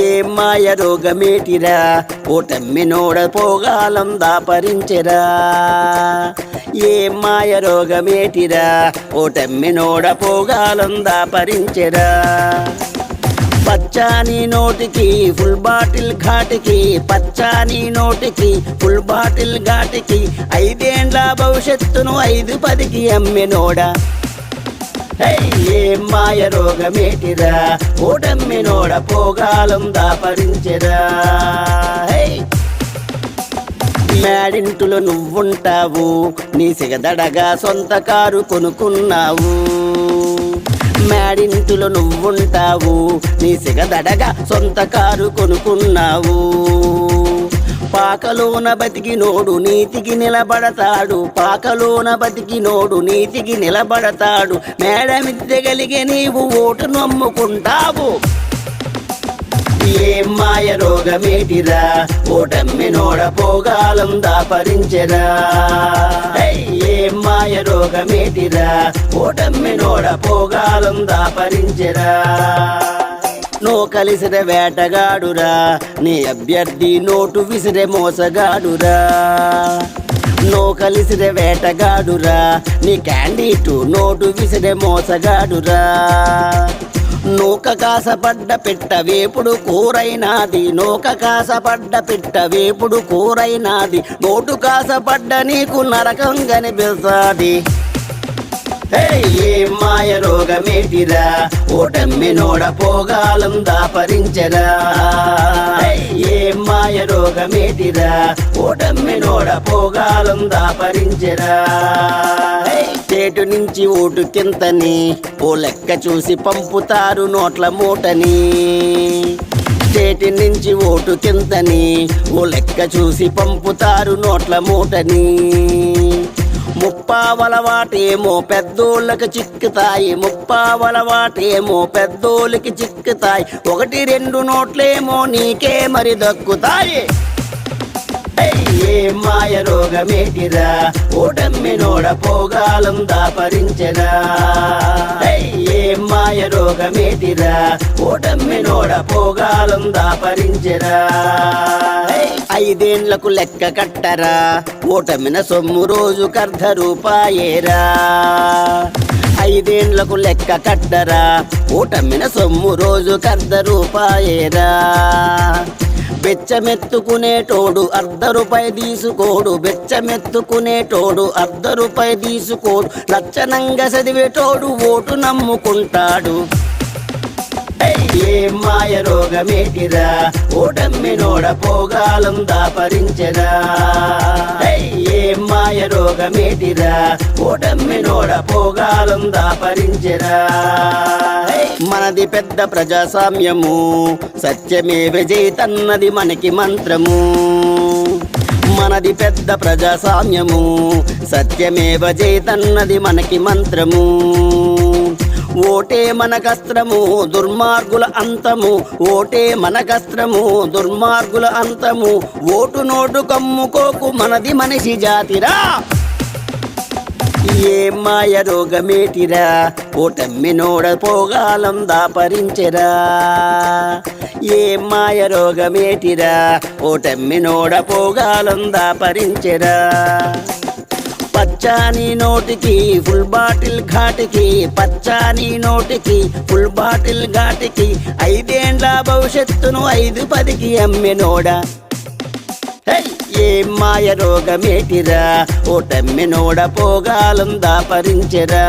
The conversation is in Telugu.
ఏ మాయ రోగమేటిరా? ఓటమ్మినోడ పోగాలం దాపరించెరా. ఏ మాయ రోగమేటిరా? ఓటమ్మినోడ పోగాలం దాపరించెరా. పచ్చాని నోటికి ఫుల్ బాటిల్ ఘాటికి పచ్చాని నోటికి ఫుల్ బాటిల్ ఘాటికి ఐదేండ్ల భవిష్యత్తును ఐదు పదికి అమ్మినోడా హే, ఏం మాయ రోగమేటిరా? ఓటమ్మినోడ పోగాలం దాపరించెరా? హై మేడింటులో నువ్వుంటావు నీ సిగదడగా సొంత కారు కొనుక్కున్నావు. మేడింటులో నువ్వుంటావు నీ సిగదడగా సొంత కారు కొనుక్కున్నావు. పాకలోన బతికినోడు నీతికి నిలబడతాడు. పాకలోన బతికినోడు నీతికి నిలబడతాడు. మేడమిద్దెగలిగే నీవు ఓటు నమ్ముకుంటావు. ఏం మాయ రోగమేటిరా? ఓటమ్మినోడ పోగాలం దాపరించరా? ఏం మాయ రోగమేటిరా? ఓటమ్మినోడ పోగాలం దాపరించరా? నో కలిసిర వేటగాడురా. నీ అభ్యర్థి నోటు విసిరే మోసగాడురా. నో కలిసిరే వేటగాడురా. నీ క్యాండిటు నోటు విసిరే మోసగాడురా. నూక కాసపడ్డ పెట్ట వేపుడు కూరైనాది. నూక కాసపడ్డ పెట్ట వేపుడు కూరైనాది. నోటు కాసపడ్డ నీకు నరకం కనిపిస్తాది ఏం మాయ రోగమేటిరా? ఓటమ్మినోడ పోగాలం దాపరించరా? ఏం మాయ రోగమేటిరా? ఓటమ్మినోడ పోగాలం దాపరించరా? హే, చేటు నుంచి ఓటు కింతని ఓ లెక్క చూసి పంపుతారు నోట్ల మూటని. చేటి నుంచి ఓటు కింతని ఓ లెక్క చూసి పంపుతారు నోట్ల మూటని. ముప్పావలవాటేమో పెద్దోళ్ళకి చిక్కుతాయి ముప్పావలవాటేమో పెద్దోళ్ళకి చిక్కుతాయి. ఒకటి రెండు నోట్లేమో నీకే మరి దక్కుతాయి. ఏ మాయ రోగమేటిరా? ఓటమ్మినోడ పోగాలం దాపరించరా ఏ మాయ రోగమేటిరా? ఓటమ్మినోడ పోగాలం దాపరించరా ఐదేండ్లకు లెక్క కట్టరా? ఓటమిన సొమ్ము రోజు కర్ధ రూపాయేరా? ఐదేండ్లకు లెక్క కట్టరా? ఓటమిన సొమ్ము రోజు కర్ధ రూపాయేరా? బెచ్చమెత్తుకునేటోడు అర్ధ రూపాయి తీసుకోడు బెచ్చమెత్తుకునేటోడు అర్ధ రూపాయి తీసుకోడు లచ్చనంగా చదివేటోడు ఓటు నమ్ముకుంటాడు. ఏం మాయ రోగమేటిరా? ఓటమ్మినోడ పోగాలం దాపరించరా? ఏం మాయ రోగమేటిరా? ఓటమ్మినోడ పోగాలం దాపరించరా? మనది పెద్ద ప్రజాస్వామ్యము సత్యమే విజయితన్నది మనకి మంత్రము. మనది పెద్ద ప్రజాస్వామ్యము సత్యమేవ జైతన్నది మనకి మంత్రము. ఓటే మనకస్త్రము దుర్మార్గుల అంతము. ఓటే మనకస్త్రము దుర్మార్గుల అంతము. ఓటు నోటు కమ్ముకోకు మనది మనిషి జాతిరా. ఏ మాయ రోగమేటిరా? ఓటమ్మినోడ పోగాలం దాపరించెరా. ఏ మాయ రోగమేటిరా? ఓటమ్మినోడ పోగాలం దాపరించెరా. పచ్చాని నోటికి ఫుల్ బాటిల్ ఘాటికి పచ్చాని నోటికి ఫుల్ బాటిల్ ఘాటికి ఐదేండ్ల భవిష్యత్తును ఐదు పదికి అమ్మినోడా హే, ఏం మాయ రోగమేటిరా? ఓటమ్మినోడ పోగాలం దాపరించరా